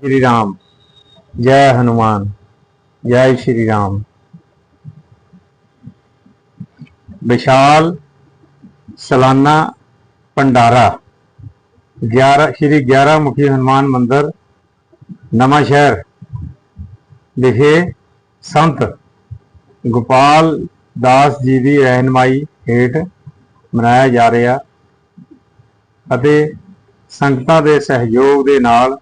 श्री राम जय हनुमान जय श्री राम विशाल सालाना भंडारा ग्यारह श्री ग्यारह मुखी हनुमान मंदिर नवा शहर ਵਿਖੇ ਸੰਤ ਗੋਪਾਲ ਦਾਸ ਜੀ ਦੀ ਰਹਿਨਮਾਈ ਹੇਠ ਮਨਾਇਆ ਜਾ ਰਿਹਾ ਅਤੇ ਸੰਗਤਾਂ ਦੇ ਸਹਿਯੋਗ ਦੇ ਨਾਲ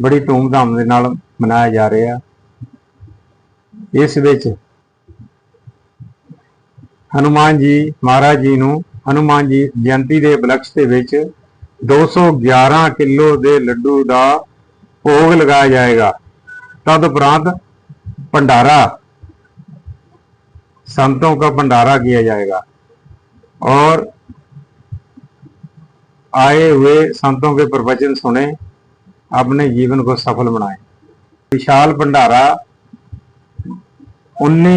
ਬੜੀ ਧੂਮਧਾਮ ਦੇ ਨਾਲ ਮਨਾਇਆ ਜਾ ਰਿਹਾ ਇਸ ਵਿੱਚ ਹਨੂਮਾਨ ਜੀ ਮਹਾਰਾਜ ਜੀ ਨੂੰ ਹਨੂਮਾਨ ਜੀ ਜਯੰਤੀ ਦੇ ਉਪਲਕਸ਼ ਦੇ ਵਿੱਚ 211 ਕਿਲੋ ਦੇ ਲੱਡੂ ਦਾ ਭੋਗ ਲਗਾਇਆ ਜਾਏਗਾ तद उपरांत भंडारा संतों का भंडारा किया जाएगा और आए हुए संतों के प्रवचन सुने अपने जीवन को सफल बनाए विशाल भंडारा 19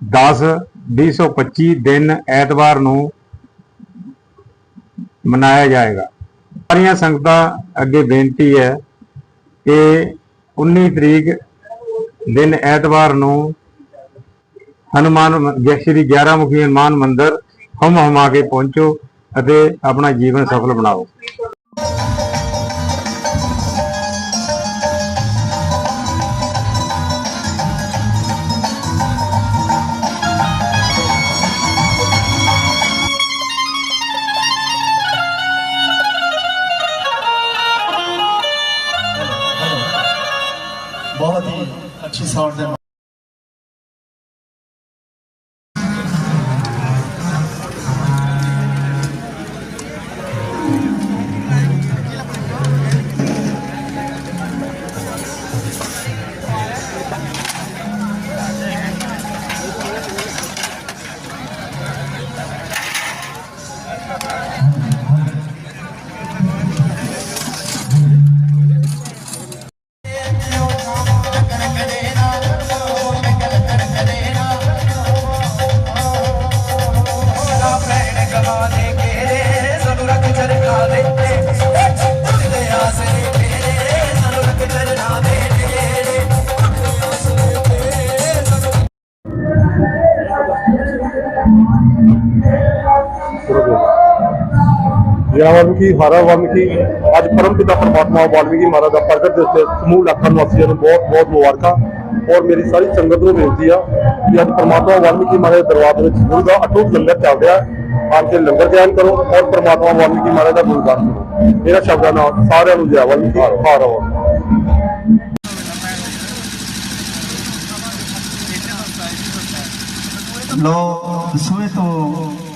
10 2025 ਦਿਨ ਐਤਵਾਰ ਨੂੰ ਮਨਾਇਆ ਜਾਏਗਾ ਸਾਰੀਆਂ ਸੰਗਤਾਂ ਅੱਗੇ ਬੇਨਤੀ ਹੈ ਕਿ 19 ਤਰੀਕ ਦਿਨ ਐਤਵਾਰ ਨੂੰ ਹਨੂਮਾਨ ਮ- ਸ਼੍ਰੀ 11 ਮੁਖੀ ਹਨੂਮਾਨ ਮੰਦਿਰ ਹਮ ਹਮਾ ਕੇ ਪਹੁੰਚੋ ਅਤੇ ਆਪਣਾ ਜੀਵਨ ਸਫਲ ਬਣਾਓ ਜੈ ਵਾਲਮੀਕੀ ਹਰਾ ਵਾਲਮੀਕੀ ਅੱਜ ਪਰਮ ਪਿਤਾ ਪਰਮਾਤਮਾ ਵਾਲਮੀਕੀ ਮਹਾਰਾਜ ਦਾ ਪ੍ਰਗਟ ਦੇ ਉੱਤੇ ਸਮੂਹ ਲੱਖਾਂ ਨਿਵਾਸੀਆਂ ਨੂੰ ਬਹੁਤ ਬਹੁਤ ਮੁਬਾਰਕਾਂ। ਔਰ ਮੇਰੀ ਸਾਰੀ ਸੰਗਤ ਨੂੰ ਬੇਨਤੀ ਆ ਕਿ ਅੱਜ ਪਰਮਾਤਮਾ ਵਾਲਮੀਕੀ ਮਹਾਰਾਜ ਦੇ ਦਰਬਾਰ ਵਿੱਚ ਗੁਰੂ ਦਾ ਅਟੁੱਟ ਲੰਗਰ ਚੱਲ ਰਿਹਾ ਆ ਕੇ ਲੰਗਰ ਗ੍ਰਹਿਣ ਕਰੋ ਔਰ ਪਰਮਾਤਮਾ ਵਾਲਮੀਕੀ ਮਹਾਰਾਜ ਦਾ ਗੁਣਗਾਨ ਕਰੋ ਇਹਨਾਂ ਸ਼ਬਦਾਂ ਨਾਲ ਸਾਰਿਆਂ ਨੂੰ ਜੈ ਵਾਲਮੀਕੀ ਹਾਰਾ ਲੋ, ਸੂਏ ਤੋਂ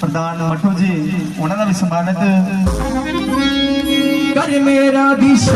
ਪ੍ਰਧਾਨ ਮੱਠੂ ਜੀ ਉਹਨਾਂ ਦਾ ਵੀ ਸਨਮਾਨਿਤ ਕਰ ਮੇਰਾ ਦਿਸ਼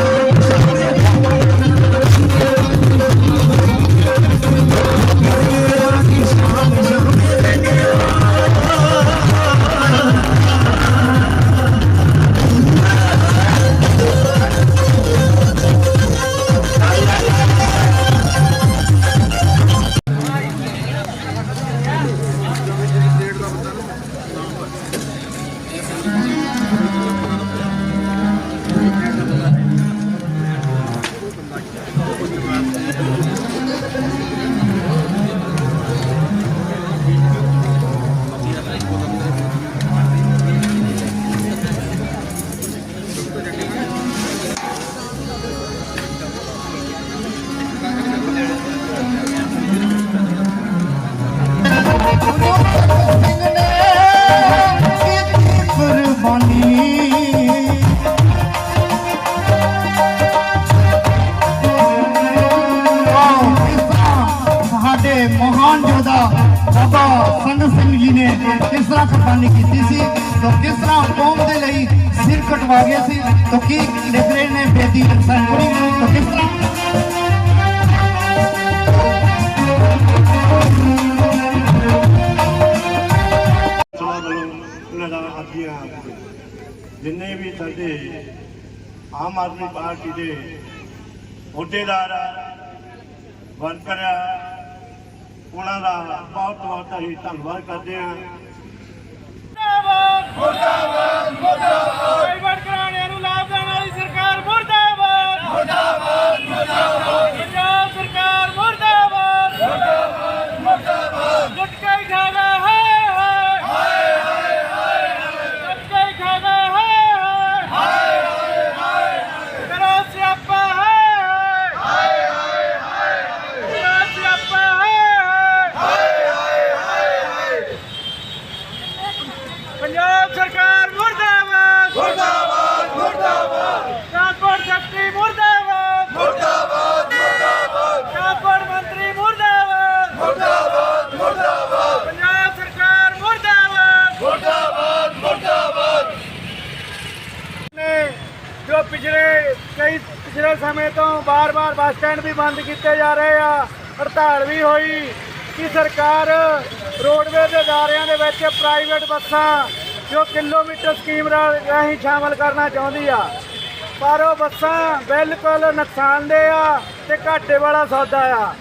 ਤਰ੍ਹਾਂ ਕੁਰਬਾਨੀ ਕੀਤੀ ਸੀ, ਤਾਂ ਕਿਸ ਤਰ੍ਹਾਂ ਕੌਮ ਦੇ ਲਈ ਸਿਰ ਕਟਵਾ ਗਏ ਸੀ, ਤਾਂ ਕੀ ਨਿਗਰੇ ਨੇ ਬੇਦੀ ਨੁਕਸਾਨ ਤਾਂ ਕਿਸ ਤਰ੍ਹਾਂ? ਜਿੰਨੇ ਵੀ ਸਾਡੇ ਆਮ ਆਦਮੀ ਪਾਰਟੀ ਦੇ ਅਹੁਦੇਦਾਰ ਆ, ਵਰਕਰ ਆ, ਉਹਨਾਂ ਦਾ ਬਹੁਤ ਬਹੁਤ ਅਸੀਂ ਧੰਨਵਾਦ ਕਰਦੇ ਹਾਂ। ਮੁਰਦਾਬਾਦ ਮੁਰਦਾਬਾਦ। ਪ੍ਰਾਈਵੇਟ ਘਰਾਣਿਆਂ ਨੂੰ ਲਾਭ ਦੇਣ ਵਾਲੀ ਸਰਕਾਰ ਮੁਰਦਾਬਾਦ। ਮੁਰਦਾਬਾਦ ਮੁਰਦਾਬਾਦ ਪੰਜਾਬ ਸਰਕਾਰ ਮੁਰਦਾਬਾਦ ਮੁਰਦਾਬਾਦ ਮੁਰਦਾਬਾਦ ਲੁੱਟ ਕੇ ਹੀ ਖਾ ਗਏ ਹਾਏ ਹਾਏ ਹਾਏ ਲੁੱਟ ਕੇ ਹੀ ਖਾ ਗਏ ਹਾਏ ਹਾਏ ਹਾਏ ਕਰੋ ਸਿਆਪਾ ਹਾਏ ਹਾਏ ਕਰੋ ਸਿਆਪਾ ਹਾਏ ਪੰਜਾਬ ਸਰਕਾਰ ਮੁਰਦਾਬਾਦ ਮੁਰਦਾਬਾਦ ਮੁਰਦਾਬਾਦ ਟਰਾਂਸਪੋਰਟ ਸੈਕਟਰੀ ਮੁਰਦਾਬਾਦ ਮੁਰਦਾਬਾਦ ਮੁਰਦਾਬਾਦ ਟਰਾਂਸਪੋਰਟ ਮੰਤਰੀ ਮੁਰਦਾਬਾਦ ਮੁਰਦਾਬਾਦ ਮੁਰਦਾਬਾਦ ਪੰਜਾਬ ਸਰਕਾਰ ਮੁਰਦਾਬਾਦ ਮੁਰਦਾਬਾਦ ਮੁਰਦਾਬਾਦ ਨੇ ਜੋ ਪਿਛਲੇ ਕਈ ਪਿਛਲੇ ਸਮੇਂ ਤੋਂ ਬਾਰ-ਬਾਰ ਬੱਸ ਸਟੈਂਡ ਵੀ ਬੰਦ ਕੀਤੇ ਜਾ ਰਹੇ ਆ। ਹੜਤਾਲ ਵੀ ਹੋਈ ਕਿ ਸਰਕਾਰ ਰੋਡਵੇ ਦੇ ਅਦਾਰਿਆਂ ਦੇ ਵਿੱਚ ਪ੍ਰਾਈਵੇਟ ਬੱਸਾਂ ਜੋ ਕਿਲੋਮੀਟਰ ਸਕੀਮ ਰਾ- ਰਾਹੀਂ ਸ਼ਾਮਲ ਕਰਨਾ ਚਾਹੁੰਦੀ ਆ। ਪਰ ਉਹ ਬੱਸਾਂ ਬਿਲਕੁਲ ਨੁਕਸਾਨਦੇਹ ਆ ਤੇ ਘਾਟੇ ਵਾਲਾ ਸੌਦਾ ਆ।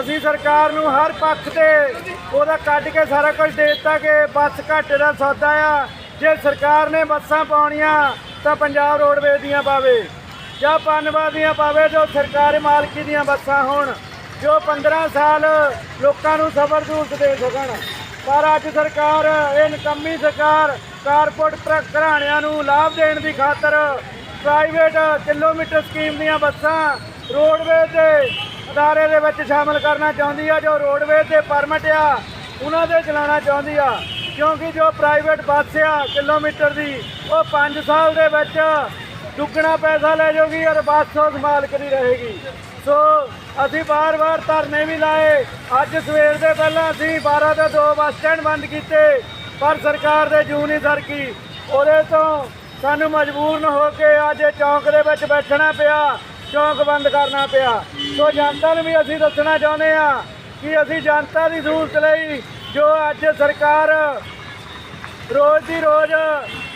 ਅਸੀਂ ਸਰਕਾਰ ਨੂੰ ਹਰ ਪੱਖ ਤੇ ਉਹਦਾ ਕੱਢ ਕੇ ਸਾਰਾ ਕੁਝ ਦੇ ਦਿੱਤਾ ਕਿ ਬੱਸ ਘਾਟੇ ਦਾ ਸੌਦਾ ਆ। ਜੇ ਸਰਕਾਰ ਨੇ ਬੱਸਾਂ ਪਾਉਣੀਆਂ ਤਾਂ ਪੰਜਾਬ ਰੋਡਵੇਜ਼ ਦੀਆਂ ਪਾਵੇ। ਜਾਂ ਪਨਵਾ ਦੀਆਂ ਪਾਵੇ ਜੋ ਸਰਕਾਰੀ ਮਾਲਕੀ ਦੀਆਂ ਬੱਸਾਂ ਹੋਣ, ਜੋ 15 ਸਾਲ ਲੋਕਾਂ ਨੂੰ ਸਬਰ ਸਹੂਲਤ ਦੇ ਸਕਣ। ਪਰ ਅੱਜ ਸਰਕਾਰ, ਇਹ ਨਕੰਮੀ ਸਰਕਾਰ ਕਾਰਪੋਰੇਟ ਘਰਾਣਿਆਂ ਨੂੰ ਲਾਭ ਦੇਣ ਦੀ ਖਾਤਰ ਪ੍ਰਾਈਵੇਟ ਕਿਲੋਮੀਟਰ ਸਕੀਮ ਦੀਆਂ ਬੱਸਾਂ ਰੋਡਵੇਜ਼ ਦੇ ਅਦਾਰੇ ਦੇ ਵਿੱਚ ਸ਼ਾਮਲ ਕਰਨਾ ਚਾਹੁੰਦੀ ਆ, ਜੋ ਰੋਡਵੇਜ਼ ਦੇ ਪਰਮਿਟ ਆ, ਉਹਨਾਂ ਦੇ ਚਲਾਉਣਾ ਚਾਹੁੰਦੀ ਆ। ਕਿਉਂਕਿ ਜੋ ਪ੍ਰਾਈਵੇਟ ਬੱਸ ਆ ਕਿਲੋਮੀਟਰ ਦੀ, ਉਹ 5 ਸਾਲ ਦੇ ਵਿੱਚ ਦੁੱਗਣਾ ਪੈਸਾ ਲੈ ਜਾਊਗੀ ਔਰ ਬੱਸ ਉਸ ਮਾਲਕ ਦੀ ਰਹੇਗੀ। ਸੋ ਅਸੀਂ ਵਾਰ-ਵਾਰ ਧਰਨੇ ਵੀ ਲਾਏ। ਅੱਜ ਸਵੇਰ ਦੇ ਪਹਿਲਾਂ ਅਸੀਂ 12 ਤੋਂ 2 ਬੱਸ ਸਟੈਂਡ ਬੰਦ ਕੀਤੇ, ਪਰ ਸਰਕਾਰ ਦੇ ਜੂ ਨਹੀਂ ਸਰਕੀ। ਉਹਦੇ ਤੋਂ ਸਾਨੂੰ ਮਜਬੂਰ ਹੋ ਕੇ ਅੱਜ ਚੌਂਕ ਦੇ ਵਿੱਚ ਬੈਠਣਾ ਪਿਆ, ਚੌਂਕ ਬੰਦ ਕਰਨਾ ਪਿਆ। ਸੋ ਜਨਤਾ ਨੂੰ ਵੀ ਅਸੀਂ ਦੱਸਣਾ ਚਾਹੁੰਦੇ ਆ ਕਿ ਅਸੀਂ ਜਨਤਾ ਦੀ ਸਹੂਲਤ ਲਈ ਜੋ ਅੱਜ ਸਰਕਾਰ ਰੋਜ਼ ਦੀ ਰੋਜ਼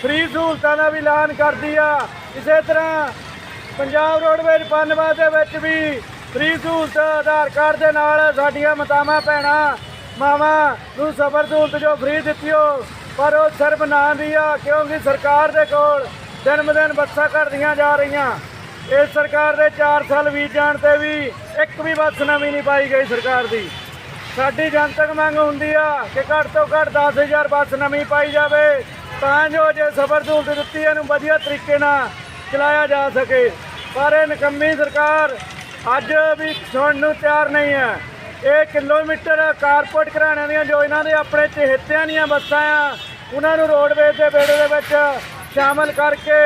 ਫ੍ਰੀ ਸਹੂਲਤਾਂ ਦਾ ਵੀ ਐਲਾਨ ਕਰਦੀ ਆ। ਇਸੇ ਤਰ੍ਹਾਂ ਪੰਜਾਬ ਰੋਡਵੇਜ਼ ਪਨਵਾ ਦੇ ਵਿੱਚ ਵੀ ਫ੍ਰੀ ਸਹੂਲਤ ਆਧਾਰ ਕਾਰਡ ਦੇ ਨਾਲ ਸਾਡੀਆਂ ਮਾਤਾਵਾਂ, ਭੈਣਾਂ, ਮਾਵਾਂ ਨੂੰ ਸਫਰ ਸਹੂਲਤ ਜੋ ਫ੍ਰੀ ਦਿੱਤੀ ਹੋ ਪਰ ਉਹ ਸਿਰਫ ਨਾਂ ਦੀ ਆ, ਕਿਉਂਕਿ ਸਰਕਾਰ ਦੇ ਕੋਲ ਦਿਨ ਦਿਨ ਬੱਸਾਂ ਘਟਦੀਆਂ ਜਾ ਰਹੀਆਂ। ਇਸ ਸਰਕਾਰ ਦੇ 4 ਸਾਲ ਬੀਤ ਜਾਣ ਤੇ ਵੀ ਇੱਕ ਵੀ ਬੱਸ ਨਵੀਂ ਨਹੀਂ ਪਾਈ ਗਈ ਸਰਕਾਰ ਦੀ। ਸਾਡੀ ਜਨਤਕ ਮੰਗ ਹੁੰਦੀ ਆ ਕਿ ਘੱਟ ਤੋਂ ਘੱਟ 10000 ਬੱਸ ਨਵੀਂ ਪਾਈ ਜਾਵੇ, ਤਾਂ ਜੋ ਜੇ ਸਫਰ ਸਹੂਲਤ ਦਿੱਤੀ ਇਹਨੂੰ ਵਧੀਆ ਤਰੀਕੇ ਨਾਲ ਚਲਾਇਆ ਜਾ ਸਕੇ। ਪਰ ਇਹ ਨਕੰਮੀ ਸਰਕਾਰ ਅੱਜ ਵੀ ਸੁਣਨ ਨੂੰ ਤਿਆਰ ਨਹੀਂ ਹੈ। ਇਹ ਕਿਲੋਮੀਟਰ ਕਾਰਪੋਰੇਟ ਘਰਾਣਿਆਂ ਦੀਆਂ ਜੋ ਇਹਨਾਂ ਦੇ ਆਪਣੇ ਚਹੇਤਿਆਂ ਦੀਆਂ ਬੱਸਾਂ ਆ, ਉਹਨਾਂ ਨੂੰ ਰੋਡਵੇਜ਼ ਦੇ ਬੇੜੇ ਦੇ ਵਿੱਚ ਸ਼ਾਮਲ ਕਰਕੇ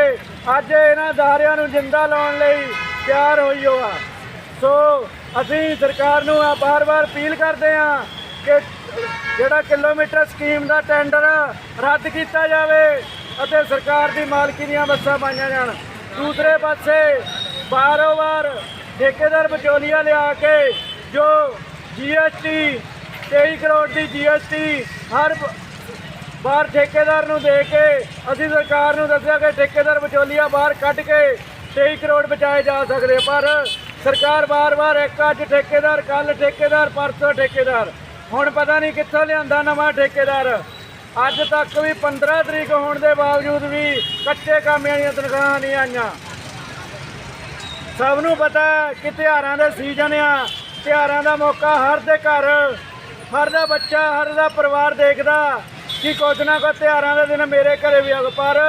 ਅੱਜ ਇਹਨਾਂ ਅਦਾਰਿਆਂ ਨੂੰ ਜਿੰਦਾ ਲਾਉਣ ਲਈ ਤਿਆਰ ਹੋਈ ਹੋ ਆ। ਸੋ ਅਸੀਂ ਸਰਕਾਰ ਨੂੰ ਆ ਬਾਰ-ਬਾਰ ਅਪੀਲ ਕਰਦੇ ਹਾਂ ਕਿ ਜਿਹੜਾ ਕਿਲੋਮੀਟਰ ਸਕੀਮ ਦਾ ਟੈਂਡਰ ਰੱਦ ਕੀਤਾ ਜਾਵੇ ਅਤੇ ਸਰਕਾਰ ਦੀ ਮਾਲਕੀ ਦੀਆਂ ਬੱਸਾਂ ਪਾਈਆਂ ਜਾਣ। ਦੂਸਰੇ ਪਾਸੇ ਬਾਰੋ ਵਾਰ ਠੇਕੇਦਾਰ ਵਿਚੋਲੀਆ ਲਿਆ ਕੇ ਜੋ ਜੀਐਸਟੀ 23 ਕਰੋੜ ਦੀ ਜੀਐਸਟੀ ਹਰ ਬਾਹਰ ਠੇਕੇਦਾਰ ਨੂੰ ਦੇ ਕੇ ਅਸੀਂ ਸਰਕਾਰ ਨੂੰ ਦੱਸਿਆ ਕਿ ਠੇਕੇਦਾਰ ਵਿਚੋਲੀਆ ਬਾਹਰ ਕੱਢ ਕੇ 23 ਕਰੋੜ ਬਚਾਏ ਜਾ ਸਕਦੇ ਪਰ ਸਰਕਾਰ ਵਾਰ ਵਾਰ ਇੱਕ ਅੱਜ ਠੇਕੇਦਾਰ ਕੱਲ ਠੇਕੇਦਾਰ, ਪਰਸੋਂ ਠੇਕੇਦਾਰ। ਹੁਣ ਪਤਾ ਨਹੀਂ ਕਿੱਥੋਂ ਲਿਆਂਦਾ ਨਵਾਂ ਠੇਕੇਦਾਰ। ਅੱਜ ਤੱਕ ਵੀ 15 ਤਰੀਕ ਹੋਣ ਦੇ ਬਾਵਜੂਦ ਵੀ ਕੱਚੇ ਕਾਮਿਆਂ ਦੀਆਂ ਤਨਖਾਹਾਂ ਨਹੀਂ ਆਈਆਂ। ਸਭ ਨੂੰ ਪਤਾ ਕਿ ਤਿਉਹਾਰਾਂ ਦਾ ਸੀਜ਼ਨ ਆ। ਤਿਉਹਾਰਾਂ ਦਾ ਮੌਕਾ ਹਰ ਦੇ ਘਰ, ਹਰ ਦਾ ਬੱਚਾ, ਹਰ ਦਾ ਪਰਿਵਾਰ ਦੇਖਦਾ ਕਿ ਕੁਝ ਨਾ ਕੁਝ ਤਿਉਹਾਰਾਂ ਦੇ ਦਿਨ ਮੇਰੇ ਘਰੇ ਵੀ ਆਗ ਪਰ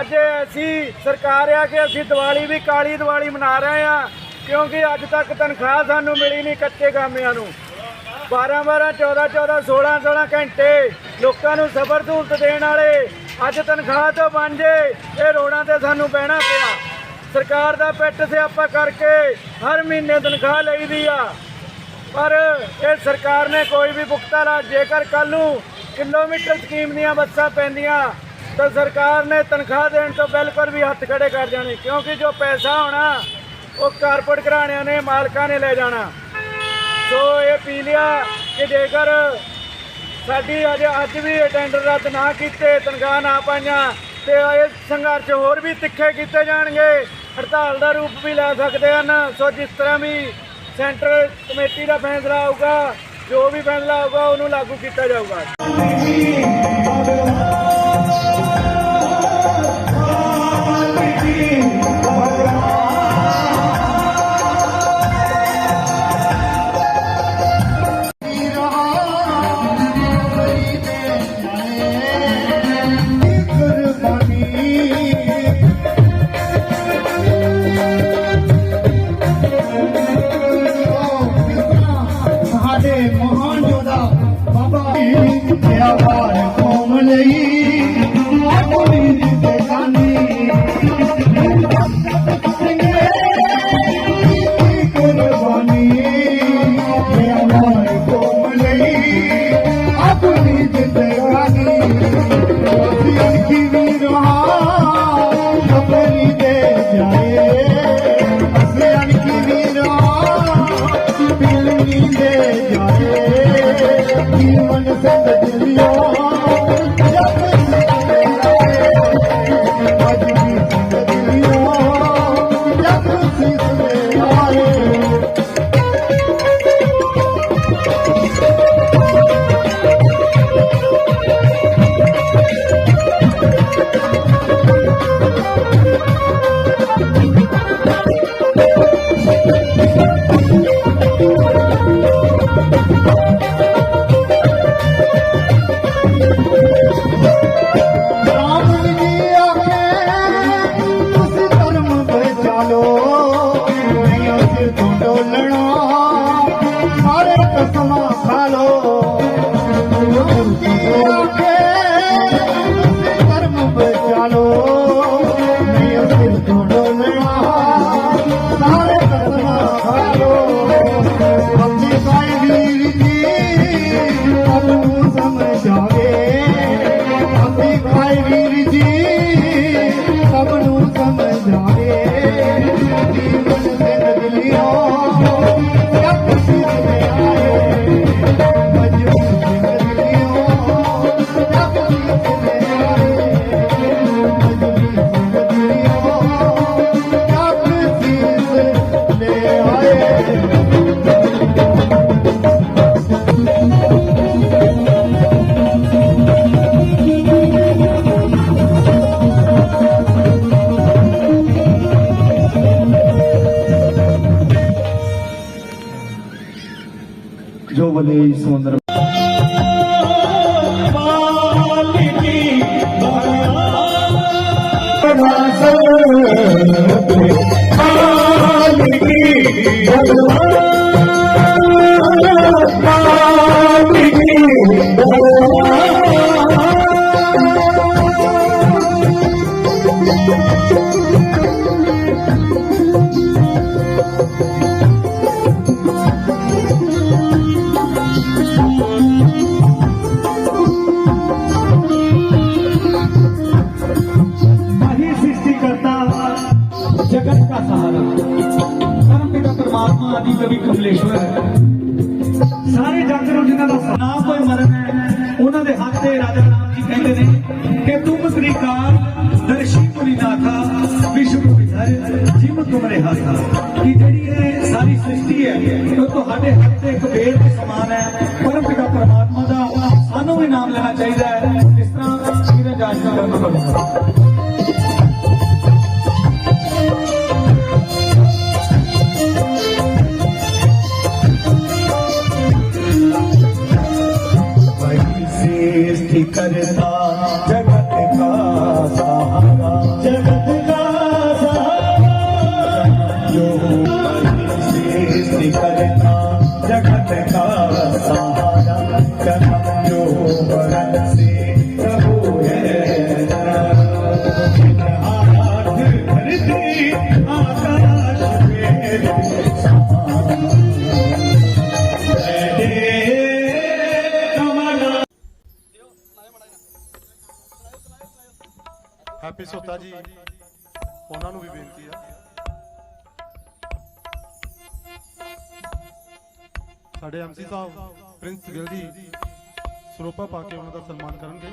ਅੱਜ ਅਸੀਂ ਸਰਕਾਰ ਆ ਕਿ ਅਸੀਂ ਦੀਵਾਲੀ ਵੀ ਕਾਲੀ ਦੀਵਾਲੀ ਮਨਾ ਰਹੇ ਆ। ਕਿਉਂਕਿ ਅੱਜ ਤੱਕ ਤਨਖਾਹ ਸਾਨੂੰ ਮਿਲੀ ਨਹੀਂ ਕੱਚੇ ਕਾਮਿਆਂ ਨੂੰ। 12 12 14 14 16 16 ਘੰਟੇ ਲੋਕਾਂ ਨੂੰ ਸਬਰ ਸਹੂਲਤ ਦੇਣ ਵਾਲੇ ਅੱਜ ਤਨਖਾਹ ਤੋਂ ਵਾਂਝੇ ਇਹ ਰੋਡਾਂ ਤੇ ਸਾਨੂੰ ਬਹਿਣਾ ਪਿਆ। ਸਰਕਾਰ ਦਾ ਪਿੱਟ ਸਿਆਪਾ ਕਰਕੇ ਹਰ ਮਹੀਨੇ ਤਨਖਾਹ ਲਈਦੀ ਆ। ਪਰ ਇਹ ਸਰਕਾਰ ਨੇ ਕੋਈ ਵੀ ਪੁਖਤਾ ਲਾ ਜੇਕਰ ਕੱਲ ਨੂੰ ਕਿਲੋਮੀਟਰ ਸਕੀਮ ਦੀਆਂ ਬੱਸਾਂ ਪੈਂਦੀਆਂ, ਤਾਂ ਸਰਕਾਰ ਨੇ ਤਨਖਾਹ ਦੇਣ ਤੋਂ ਬਿਲਕੁਲ ਵੀ ਹੱਥ ਖੜੇ ਕਰ ਜਾਣੇ, ਕਿਉਂਕਿ ਜੋ ਪੈਸਾ ਹੋਣਾ ਉਹ ਕਾਰਪੋਰੇਟ ਘਰਾਣਿਆਂ ਨੇ, ਮਾਲਕਾਂ ਨੇ ਲੈ ਜਾਣਾ। ਸੋ ਇਹ ਪੀ ਲਿਆ ਕਿ ਜੇਕਰ ਸਾਡੀ ਅੱਜ ਅੱਜ ਵੀ ਟੈਂਡਰ ਰੱਦ ਨਾ ਕੀਤੇ, ਤਨਖਾਹ ਨਾ ਪਾਈਆਂ, ਤੇ ਇਹ ਸੰਘਰਸ਼ ਹੋਰ ਵੀ ਤਿੱਖੇ ਕੀਤੇ ਜਾਣਗੇ, ਹੜਤਾਲ ਦਾ ਰੂਪ ਵੀ ਲੈ ਸਕਦੇ ਹਨ। ਸੋ ਜਿਸ ਤਰ੍ਹਾਂ ਵੀ ਸੈਂਟਰ ਕਮੇਟੀ ਦਾ ਫੈਸਲਾ ਆਊਗਾ, ਜੋ ਵੀ ਫੈਸਲਾ ਆਊਗਾ, ਉਹਨੂੰ ਲਾਗੂ ਕੀਤਾ ਜਾਊਗਾ। ਅਸੀਂ ਆਏ ਜੱਗ ਦਾ ਨਾ ਕੋਈ ਮਰਨ ਹੈ, ਉਹਨਾਂ ਦੇ ਹੱਥ ਤੇ ਰਾਜਾ ਰਾਮ ਜੀ ਕਹਿੰਦੇ ਨੇ ਕਿ ਤੁਮ ਸ੍ਰੀਕਾਰ ਦਰਸ਼ੀ ਪੁਰੀ ਨਾਥਾ, ਵਿਸ਼ਵ ਵਿਧਰ ਜਿਮ ਤੁਮਰੇ ਹਾਥਾ ਕਿ ਜਿਹੜੀ ਇਹ ਸਾਰੀ ਸ੍ਰਿਸ਼ਟੀ ਹੈ, ਉਹ ਤੁਹਾਡੇ ਹੱਥ ਤੇ ਇੱਕ ਬੇਰ ਦੇ ਸਮਾਨ ਹੈ, ਪਰਮ ਪਿਤਾ ਪਰਮਾਤਮਾ ਦਾ, ਸਾਨੂੰ ਵੀ ਨਾਮ ਲੈਣਾ ਚਾਹੀਦਾ ਹੈ, ਜਿਸ ਤਰ੍ਹਾਂ ਵੀਰਾਂ ਜਾਜਨਾ ਕਰਨ ਦਾ ਦੇਸ ਥੀ ਕਰਤਾ ਹੈਪੀ ਸੋਤਾ ਜੀ ਉਹਨਾਂ ਨੂੰ ਵੀ ਬੇਨਤੀ ਆ ਸਾਡੇ ਐਮਸੀ ਸਾਹਿਬ ਪ੍ਰਿੰਸ ਗਿੱਲ ਜੀ ਸਰੋਪਾ ਪਾ ਕੇ ਉਹਨਾਂ ਦਾ ਸਨਮਾਨ ਕਰਨਗੇ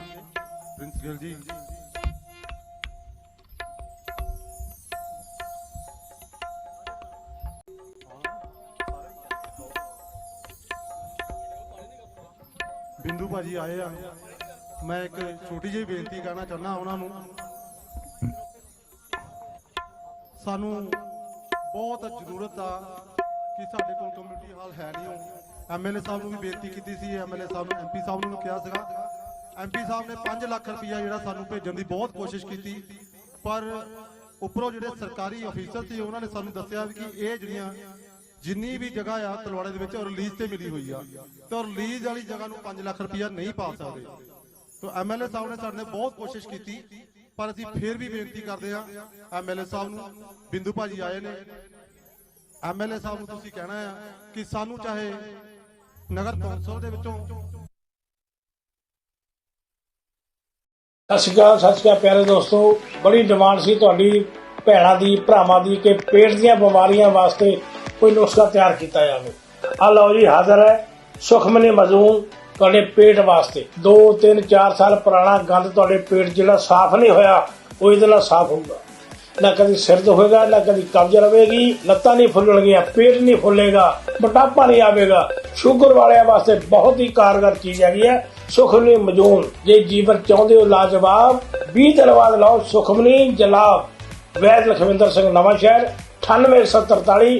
ਪ੍ਰਿੰਸ ਗਿੱਲ ਜੀ ਬਿੰਦੂ ਭਾਜੀ ਆਏ ਆ ਮੈਂ ਇੱਕ ਛੋਟੀ ਜਿਹੀ ਬੇਨਤੀ ਕਰਨਾ ਚਾਹੁੰਦਾ ਉਹਨਾਂ ਨੂੰ ਸਾਨੂੰ ਬਹੁਤ ਜ਼ਰੂਰਤ ਆ ਕਿ ਸਾਡੇ ਕੋਲ ਕਮਿਊਨਿਟੀ ਹਾਲ ਹੈ ਨਹੀਂ ਉਹ। ਐਮਐਲਏ ਸਾਹਿਬ ਨੂੰ ਵੀ ਬੇਨਤੀ ਕੀਤੀ ਸੀ ਐਮਐਲਏ ਸਾਹਿਬ ਨੂੰ ਐਮਪੀ ਸਾਹਿਬ ਨੂੰ ਕਿਹਾ ਸੀਗਾ। ਐਮਪੀ ਸਾਹਿਬ ਨੇ 5 ਲੱਖ ਰੁਪਇਆ ਜਿਹੜਾ ਸਾਨੂੰ ਭੇਜਣ ਦੀ ਬਹੁਤ ਕੋਸ਼ਿਸ਼ ਕੀਤੀ, ਪਰ ਉੱਪਰੋਂ ਜਿਹੜੇ ਸਰਕਾਰੀ ਅਫੀਸਰ ਸੀ, ਉਹਨਾਂ ਨੇ ਸਾਨੂੰ ਦੱਸਿਆ ਵੀ ਕਿ ਇਹ ਜਿਹੜੀਆਂ ਜਿੰਨੀ ਵੀ ਜਗ੍ਹਾ ਆ ਤਲਵਾੜੇ ਦੇ ਵਿੱਚ, ਉਹ ਰਿਲੀਜ਼ ਤੇ ਮਿਲੀ ਹੋਈ ਆ। ਤੇ ਉਹ ਰਿਲੀਜ਼ ਵਾਲੀ ਜਗ੍ਹਾ ਨੂੰ 5 ਲੱਖ ਰੁਪਇਆ ਨਹੀਂ ਪਾ ਸਕਦੇ। ਤੋ ਐਮਐਲਏ ਸਾਹਿਬ ਨੇ ਸਾਡੇ ਨੇ ਬਹੁਤ ਕੋਸ਼ਿਸ਼ ਕੀਤੀ। ਪਰ ਅਸੀਂ ਫੇਰ ਵੀ ਬੇਨਤੀ ਕਰਦੇ ਆ ਐਮਐਲਏ ਸਾਹਿਬ ਨੂੰ, ਬਿੰਦੂ ਭਾਜੀ ਆਏ ਨੇ। ਐਮਐਲਏ ਸਾਹਿਬ ਨੂੰ ਤੁਸੀਂ ਕਹਿਣਾ ਆ ਕਿ ਸਾਨੂੰ ਚਾਹੇ ਨਗਰ ਕੌਂਸਲ ਦੇ ਵਿੱਚੋਂ ਸਤਿ ਸ਼੍ਰੀ ਅਕਾਲ, ਸਤਿ ਸ਼੍ਰੀ ਅਕਾਲ ਪਿਆਰੇ ਦੋਸਤੋ। ਬੜੀ ਡਿਮਾਂਡ ਸੀ ਤੁਹਾਡੀ ਭੈਣਾਂ ਦੀ, ਭਰਾਵਾਂ ਦੀ ਕਿ ਪੇਟ ਦੀਆਂ ਬਿਮਾਰੀਆਂ ਵਾਸਤੇ ਕੋਈ ਨੁਸਖਾ ਤਿਆਰ ਕੀਤਾ ਜਾਵੇ। ਆ ਲਓ ਜੀ, ਹਾਜ਼ਰ ਹੈ ਸੁਖਮਨੀ ਮਜ਼ੂਮ ਤੁਹਾਡੇ ਪੇਟ ਵਾਸਤੇ। 2 3 4 ਸਾਲ ਪੁਰਾਣਾ ਗੰਦ ਤੁਹਾਡੇ ਪੇਟ ਜਿਹੜਾ ਸਾਫ਼ ਨਹੀਂ ਹੋਇਆ, ਉਹ ਇਹਦੇ ਨਾਲ ਸਾਫ਼ ਹੋਊਗਾ ਨਾ ਕਦੀ ਸਿਰ ਦੁਖੇਗਾ, ਨਾ ਕਦੀ ਕਬਜ਼ ਰਵੇਗੀ ਲੱਤਾਂ ਨਹੀਂ ਫੁੱਲਣਗੀਆਂ, ਪੇਟ ਨਹੀਂ ਫੁੱਲੇਗਾ, ਮੋਟਾਪਾ ਨਹੀਂ ਆਵੇਗਾ। ਸ਼ੂਗਰ ਵਾਲਿਆਂ ਵਾਸਤੇ ਬਹੁਤ ਹੀ ਕਾਰਗਰ ਚੀਜ਼ ਹੈਗੀ ਹੈ। ਸੁਖਮਨੀ ਮਜੂਨ। ਜੇ ਜੀਵਨ ਚਾਹੁੰਦੇ ਹੋ ਲਾਜਵਾਬ 20 ਦਿਨ ਬਾਅਦ ਲਓ ਸੁਖਮਨੀ ਜਲਾਬ। ਵੈਦ ਲਖਵਿੰਦਰ ਸਿੰਘ ਨਵਾਂ ਸ਼ਹਿਰ 9843